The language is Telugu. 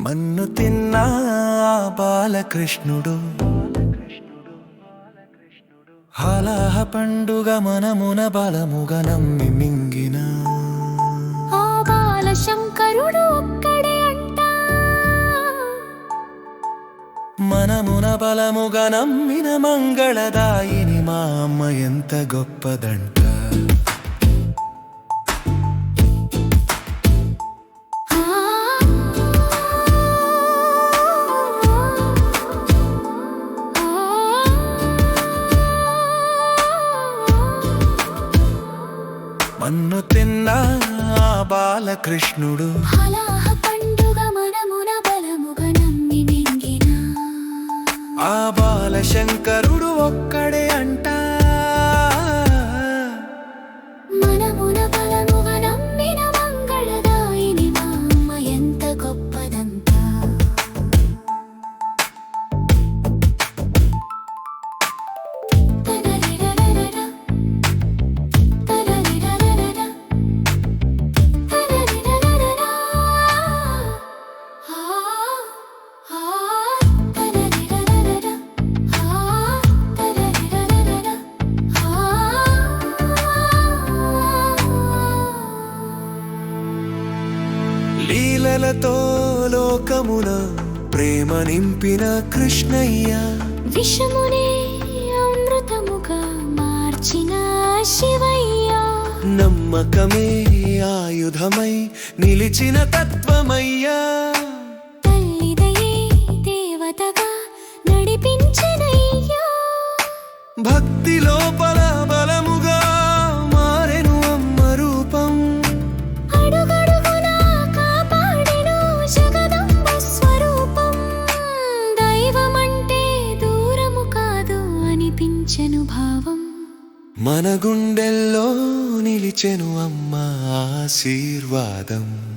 మన్ను తిన్న బాలకృష్ణుడు. హలాహ పండుగ మనమున బలముగ నమ్మి మింగిన. ఆ బాలశంకరుడు ఒక్కడే అంట. మనమున బలముగ నమ్మిన మంగళదాయిని మా అమ్మ ఎంత గొప్పదంట. మన్ను తిన్న బాలకృష్ణుడు. ఆ బాలశంకరుడు ఒక్కడే లీలలతో లోకమున ప్రేమ నింపిన కృష్ణయ్య. విషమునే అమృతముగా మార్చిన శివయ్య. నమ్మకమే ఆయుధమై నిలిచిన తత్వమయ్యా. తల్లిదయే దేవతగా నడిపించనయ్యా. భక్తి లోపల మన గుండెల్లో నిలిచెను అమ్మ ఆశీర్వాదం.